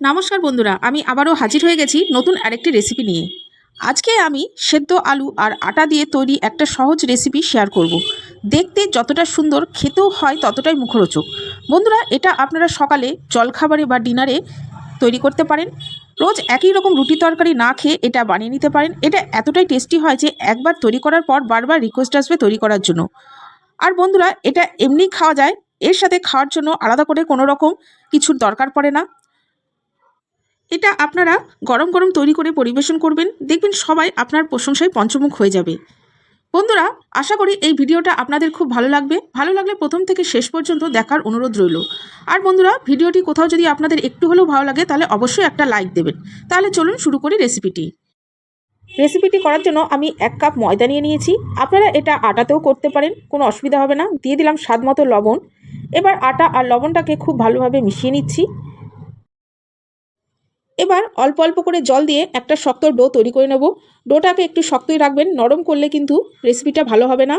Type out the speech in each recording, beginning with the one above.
নমস্কার বন্ধুরা, আমি আবারও হাজির হয়ে গেছি নতুন আরেকটি রেসিপি নিয়ে। আজকে আমি সেদ্ধ আলু আর আটা দিয়ে তৈরি একটা সহজ রেসিপি শেয়ার করব। দেখতে যতটা সুন্দর, খেতেও হয় ততটাই মুখরোচক। বন্ধুরা, এটা আপনারা সকালে জলখাবারে বা ডিনারে তৈরি করতে পারেন। রোজ একই রকম রুটি তরকারি না খেয়ে এটা বানিয়ে নিতে পারেন। এটা এতটাই টেস্টি হয় যে একবার তৈরি করার পর বারবার রিকোয়েস্ট আসবে তৈরি করার জন্য। আর বন্ধুরা, এটা এমনি খাওয়া যায়। এর সাথে খাওয়ার জন্য আলাদা করে কোনো রকম কিছুর দরকার পড়ে না। এটা আপনারা গরম গরম তৈরি করে পরিবেশন করবেন, দেখবেন সবাই আপনার প্রশংসায় পঞ্চমুখ হয়ে যাবে। বন্ধুরা, আশা করি এই ভিডিওটা আপনাদের খুব ভালো লাগবে। ভালো লাগলে প্রথম থেকে শেষ পর্যন্ত দেখার অনুরোধ রইল। আর বন্ধুরা, ভিডিওটি কোথাও যদি আপনাদের একটু হলেও ভালো লাগে, তাহলে অবশ্যই একটা লাইক দেবেন। তাহলে চলুন শুরু করি রেসিপিটি। রেসিপিটি করার জন্য আমি এক কাপ ময়দা নিয়ে নিয়েছি। আপনারা এটা আটাতেও করতে পারেন, কোনো অসুবিধা হবে না। দিয়ে দিলাম স্বাদ মতো লবণ। এবার আটা আর লবণটাকে খুব ভালোভাবে মিশিয়ে নিচ্ছি। এবার অল্প অল্প করে জল দিয়ে একটা শক্ত ডো তৈরি করে নেব। ডোটাকে একটু শক্তই রাখবেন, নরম করলে কিন্তু রেসিপিটা ভালো হবে না।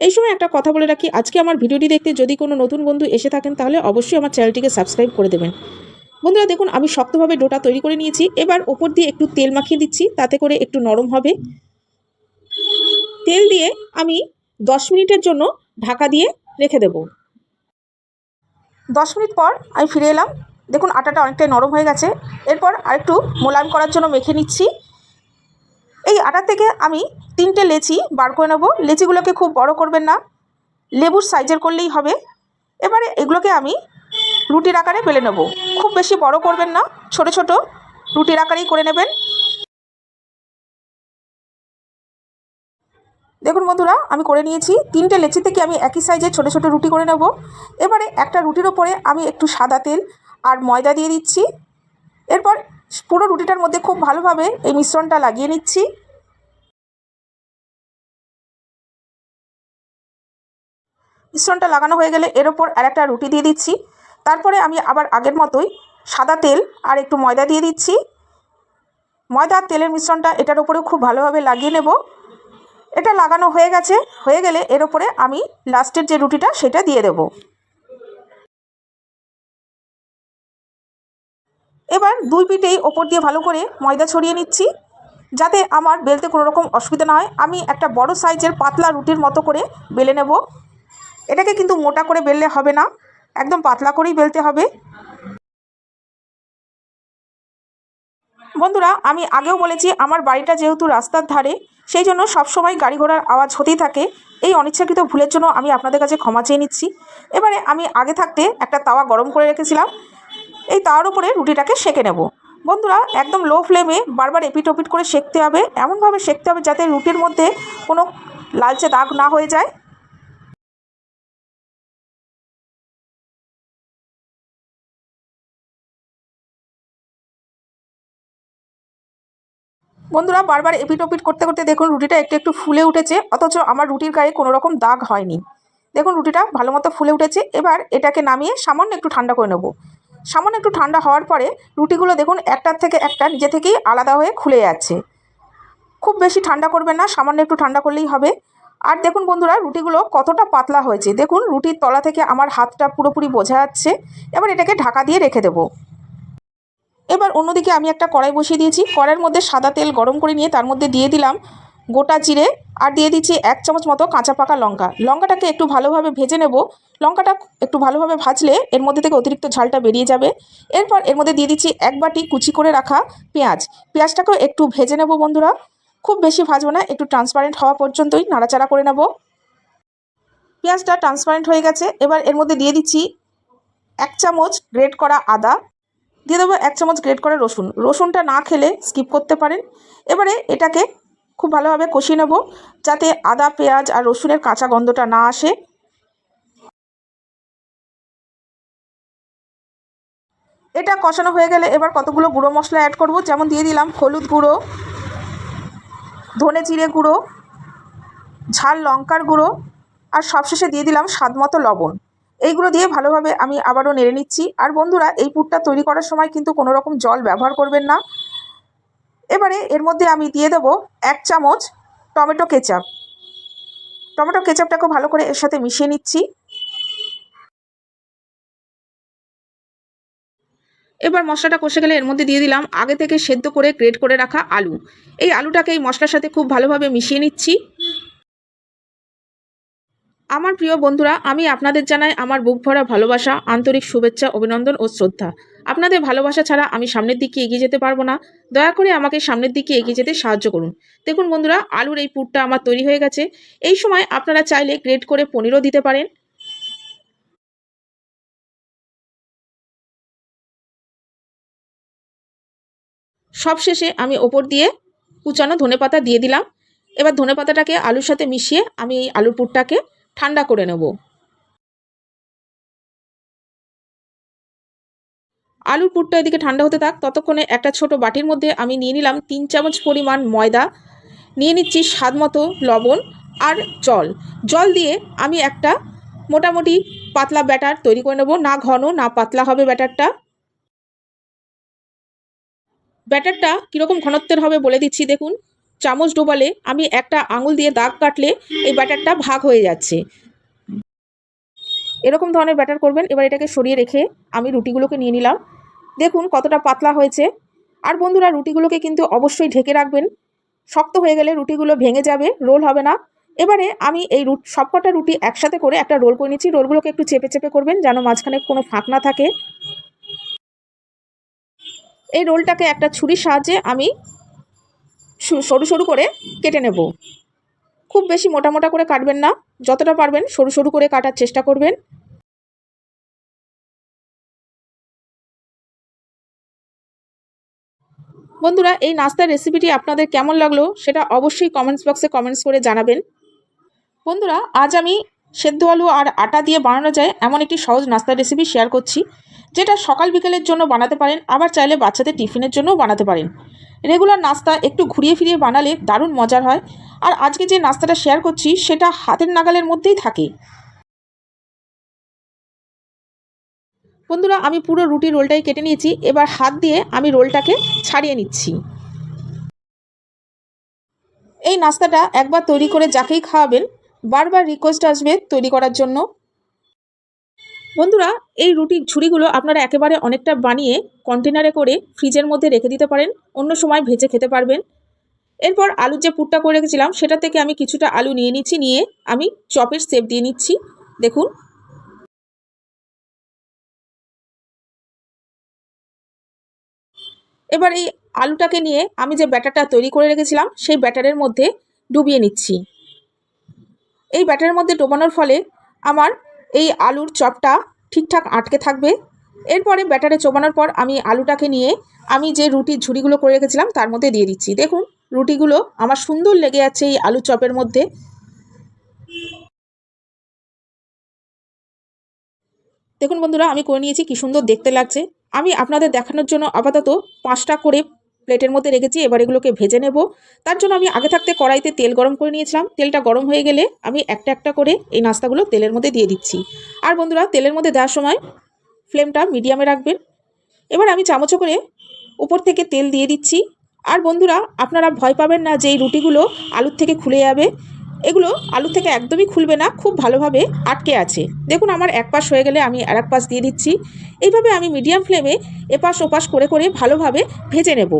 এই সময় একটা কথা বলে রাখি, আজকে আমার ভিডিওটি দেখতে যদি কোনো নতুন বন্ধু এসে থাকেন, তাহলে অবশ্যই আমার চ্যানেলটিকে সাবস্ক্রাইব করে দেবেন। বন্ধুরা, দেখুন, আমি শক্তভাবে ডোটা তৈরি করে নিয়েছি। এবার ওপর দিয়ে একটু তেল মাখিয়ে দিচ্ছি, তাতে করে একটু নরম হবে। তেল দিয়ে আমি দশ মিনিটের জন্য ঢাকা দিয়ে রেখে দেব। দশ মিনিট পর আমি ফিরে এলাম। দেখুন, আটাটা অনেকটাই নরম হয়ে গেছে। এরপর আরেকটু মোলায়েম করার জন্য মেখে নিচ্ছি। এই আটা থেকে আমি তিনটে লেচি বার করে নেব। লেচিগুলোকে খুব বড় করবেন না। লেবুর সাইজের করলেই হবে। এবারে এগুলোকে আমি রুটির আকারে বেলে নেব। খুব বেশি বড় করবেন না, ছোট ছোট রুটির আকারেই করে নেবেন। দেখুন বন্ধুরা, আমি করে নিয়েছি। তিনটে লেচি থেকে আমি একই সাইজের ছোট ছোট রুটি করে নেব। এবারে একটা রুটির ওপরে আমি একটু সাদা তেল আর ময়দা দিয়ে দিচ্ছি। এরপর পুরো রুটিটার মধ্যে খুব ভালোভাবে এই মিশ্রণটা লাগিয়ে নিচ্ছি। মিশ্রণটা লাগানো হয়ে গেলে এর ওপর আর একটা রুটি দিয়ে দিচ্ছি। তারপরে আমি আবার আগের মতোই সাদা তেল আর একটু ময়দা দিয়ে দিচ্ছি। ময়দা আর তেলের মিশ্রণটা এটার ওপরেও খুব ভালোভাবে লাগিয়ে নেব। এটা লাগানো হয়ে গেছে, হয়ে গেলে এর ওপরে আমি লাস্টের যে রুটিটা সেটা দিয়ে দেবো। এবার দুই পিঠেই ওপর দিয়ে ভালো করে ময়দা ছড়িয়ে নিচ্ছি, যাতে আমার বেলতে কোনো রকম অসুবিধা না হয়। আমি একটা বড় সাইজের পাতলা রুটির মতো করে বেলে নেব। এটাকে কিন্তু মোটা করে বেললে হবে না, একদম পাতলা করেই বেলতে হবে। বন্ধুরা, আমি আগেও বলেছি, আমার বাড়িটা যেহেতু রাস্তার ধারে, সেই জন্য সবসময় গাড়ি ঘোড়ার আওয়াজ হতেই থাকে। এই অনিচ্ছাকৃত ভুলের জন্য আমি আপনাদের কাছে ক্ষমা চেয়ে নিচ্ছি। এবারে আমি আগে থাকতে একটা তাওয়া গরম করে রেখেছিলাম। এই তার উপরে রুটিটাকে সেঁকে নেব। বন্ধুরা, একদম লো ফ্লেমে বারবার এপিট ওপিট করে সেঁকতে হবে, এমনভাবে সেঁকতে হবে যাতে রুটির মধ্যে কোনো লালচে দাগ না হয়ে যায়। বন্ধুরা, বারবার এপিট ওপিট করতে করতে দেখুন রুটিটা একটু একটু ফুলে উঠেছে, অথচ আমার রুটির গায়ে কোনো রকম দাগ হয়নি। দেখুন রুটিটা ভালো মতো ফুলে উঠেছে, এবার এটাকে নামিয়ে সামান্য একটু ঠান্ডা করে নেব। সামান্য একটু ঠান্ডা হওয়ার পরে রুটিগুলো দেখুন একটার থেকে একটা নিজে থেকেই আলাদা হয়ে খুলে যাচ্ছে। খুব বেশি ঠান্ডা করবেন না, সামান্য একটু ঠান্ডা করলেই হবে। আর দেখুন বন্ধুরা, রুটিগুলো কতটা পাতলা হয়েছে। দেখুন, রুটির তলা থেকে আমার হাতটা পুরোপুরি বোঝা যাচ্ছে। এবার এটাকে ঢাকা দিয়ে রেখে দেবো। এবার অন্যদিকে আমি একটা কড়াই বসিয়ে দিয়েছি। কড়াইয়ের মধ্যে সাদা তেল গরম করে নিয়ে তার মধ্যে দিয়ে দিলাম গোটা জিরে আর দিয়ে দিচ্ছি এক চামচ মতো কাঁচা পাকা লঙ্কা। লঙ্কাটাকে একটু ভালোভাবে ভেজে নেব। লঙ্কাটা একটু ভালোভাবে ভাজলে এর মধ্যে থেকে অতিরিক্ত ঝালটা বেরিয়ে যাবে। এরপর এর মধ্যে দিয়ে দিচ্ছি এক বাটি কুচি করে রাখা পেঁয়াজ। পেঁয়াজটাকেও একটু ভেজে নেব বন্ধুরা। খুব বেশি ভাজবো না, একটু ট্রান্সপারেন্ট হওয়া পর্যন্তই নাড়াচাড়া করে নেব। পেঁয়াজটা ট্রান্সপারেন্ট হয়ে গেছে। এবার এর মধ্যে দিয়ে দিচ্ছি এক চামচ গ্রেট করা আদা। দিয়ে দেবো এক চামচ গ্রেট করা রসুন। রসুনটা না খেলে স্কিপ করতে পারেন। এবারে এটাকে খুব ভালোভাবে কষিয়ে নেব, যাতে আদা, পেঁয়াজ আর রসুনের কাঁচা গন্ধটা না আসে। এটা কষানো হয়ে গেলে এবার কতগুলো গুঁড়ো মশলা অ্যাড করব, যেমন দিয়ে দিলাম হলুদ গুঁড়ো, ধনে জিরে গুঁড়ো, ঝাল লঙ্কার গুঁড়ো, আর সবশেষে দিয়ে দিলাম স্বাদ মতো লবণ। এইগুলো দিয়ে ভালোভাবে আমি আবারও নেড়ে নিচ্ছি। আর বন্ধুরা, এই পুরটা তৈরি করার সময় কিন্তু কোনো রকম জল ব্যবহার করবেন না। এবারে এর মধ্যে আমি দিয়ে দেব এক চামচ টমেটো কেচাপ। টমেটো কেচাপটাকে ভালো করে এর সাথে মিশিয়ে নিচ্ছি। এবার মশলাটা কষে গেলে এর মধ্যে দিয়ে দিলাম আগে থেকে সেদ্ধ করে গ্রেট করে রাখা আলু। এই আলুটাকে এই মশলার সাথে খুব ভালোভাবে মিশিয়ে নিচ্ছি। আমার প্রিয় বন্ধুরা, আমি আপনাদের জানাই আমার বুক ভরা ভালোবাসা, আন্তরিক শুভেচ্ছা, অভিনন্দন ও শ্রদ্ধা। আপনাদের ভালোবাসা ছাড়া আমি সামনের দিকে এগিয়ে যেতে পারব না। দয়া করে আমাকে সামনের দিকে এগিয়ে যেতে সাহায্য করুন। দেখুন বন্ধুরা, আলুর এই পুরটা আমার তৈরি হয়ে গেছে। এই সময় আপনারা চাইলে গ্রেট করে পনিরও দিতে পারেন। সবশেষে আমি ওপর দিয়ে কুচানো ধনেপাতা দিয়ে দিলাম। এবার ধনেপাতাটাকে আলুর সাথে মিশিয়ে আমি এই আলুর পুরটাকে ঠান্ডা করে নেব। আলুর পুরটা এদিকে ঠান্ডা হতে থাক, ততক্ষণে একটা ছোট বাটির মধ্যে আমি নিয়ে নিলাম তিন চামচ পরিমাণ ময়দা। নিয়ে নিচ্ছি স্বাদ মতো লবণ আর জল। জল দিয়ে আমি একটা মোটামুটি পাতলা ব্যাটার তৈরি করে নেব। না ঘন, না পাতলা হবে ব্যাটারটা। ব্যাটারটা কীরকম ঘনত্বের হবে বলে দিচ্ছি, দেখুন। চামচ ডোবালে আমি একটা আঙুল দিয়ে দাগ কাটলে এই ব্যাটারটা ভাগ হয়ে যাচ্ছে। এরকম ধরনের ব্যাটার করবেন। এবার এটাকে সরিয়ে রেখে আমি রুটিগুলোকে নিয়ে নিলাম। দেখুন কতটা পাতলা হয়েছে। আর বন্ধুরা, রুটিগুলোকে কিন্তু অবশ্যই ঢেকে রাখবেন। শক্ত হয়ে গেলে রুটিগুলো ভেঙে যাবে, রোল হবে না। এবারে আমি এই রুট, সবকটা রুটি একসাথে করে একটা রোল করে নিচ্ছি। রোলগুলোকে একটু চেপে চেপে করবেন যেন মাঝখানে কোনো ফাঁক না থাকে। এই রোলটাকে একটা ছুরির সাহায্যে আমি সরু সরু করে কেটে নেব। খুব বেশি মোটা মোটা করে কাটবেন না। যতটা পারবেন সরু সরু করে কাটার চেষ্টা করবেন। বন্ধুরা, এই নাস্তার রেসিপিটি আপনাদের কেমন লাগল সেটা অবশ্যই কমেন্টস বক্সে কমেন্টস করে জানাবেন। বন্ধুরা, আজ আমি সেদ্ধ আলু আর আটা দিয়ে বানানো যায় এমন একটি সহজ নাস্তার রেসিপি শেয়ার করছি, যেটা সকাল বিকেলের জন্য বানাতে পারেন, আবার চাইলে বাচ্চাদের টিফিনের জন্যও বানাতে পারেন। রেগুলার নাস্তা একটু ঘুরিয়ে ফিরিয়ে বানালে দারুণ মজার হয়। আর আজকে যে নাস্তাটা শেয়ার করছি, সেটা হাতের নাগালের মধ্যেই থাকে। বন্ধুরা, আমি পুরো রুটি রোলটাই কেটে নিয়েছি। এবার হাত দিয়ে আমি রোলটাকে ছাড়িয়ে নিচ্ছি। এই নাস্তাটা একবার তৈরি করে যাকেই খাওয়াবেন, বারবার রিকোয়েস্ট আসবে তৈরি করার জন্য। বন্ধুরা, এই রুটির ঝুড়িগুলো আপনারা একেবারে অনেকটা বানিয়ে কন্টেনারে করে ফ্রিজের মধ্যে রেখে দিতে পারেন, অন্য সময় ভেজে খেতে পারবেন। এরপর আলুর যে পুরটা করে রেখেছিলাম, সেটা থেকে আমি কিছুটা আলু নিয়ে নিচ্ছি, নিয়ে আমি চপের সেপ দিয়ে নিচ্ছি। দেখুন এবার এই আলুটাকে নিয়ে আমি যে ব্যাটারটা তৈরি করে রেখেছিলাম, সেই ব্যাটারের মধ্যে ডুবিয়ে নিচ্ছি। এই ব্যাটারের মধ্যে ডোবানোর ফলে আমার এই আলুর চপটা ঠিকঠাক আটকে থাকবে। এরপরে ব্যাটারে চোবানোর পর আমি আলুটাকে নিয়ে আমি যে রুটির ঝুড়িগুলো করে রেখেছিলাম, তার মধ্যে দিয়ে দিচ্ছি। দেখুন, রুটিগুলো আমার সুন্দর লেগে যাচ্ছে এই আলু চপের মধ্যে। দেখুন বন্ধুরা, আমি করে নিয়েছি, কি সুন্দর দেখতে লাগছে। আমি আপনাদের দেখানোর জন্য আপাতত পাঁচটা করে প্লেটের মধ্যে রেখেছি, এবার এগুলোকে ভেজে নেব। তার জন্য আমি আগে থাকতে কড়াইতে তেল গরম করে নিয়েছিলাম। তেলটা গরম হয়ে গেলে আমি একটা একটা করে এই নাস্তাগুলো তেলের মধ্যে দিয়ে দিচ্ছি। আর বন্ধুরা, তেলের মধ্যে দেওয়ার সময় ফ্লেমটা মিডিয়ামে রাখবেন। এবার আমি চামচ করে উপর থেকে তেল দিয়ে দিচ্ছি। আর বন্ধুরা, আপনারা ভয় পাবেন না যে এই রুটিগুলো আলুর থেকে খুলে যাবে। এগুলো আলু থেকে একদমই খুলবে না, খুব ভালোভাবে আটকে আছে। দেখুন আমার এক পাশ হয়ে গেলে আমি আর এক পাশ দিয়ে দিচ্ছি। এইভাবে আমি মিডিয়াম ফ্লেমে এপাশ ওপাশ করে করে ভালোভাবে ভেজে নেব।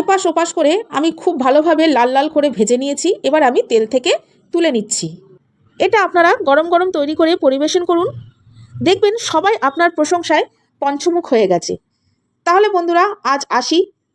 এপাশ ওপাশ করে আমি খুব ভালোভাবে লাল লাল করে ভেজে নিয়েছি। এবার আমি তেল থেকে তুলে নিচ্ছি। এটা আপনারা গরম গরম তৈরি করে পরিবেশন করুন। দেখবেন সবাই আপনার প্রশংসায় পঞ্চমুখ হয়ে গেছে। তাহলে বন্ধুরা, আজ আসি।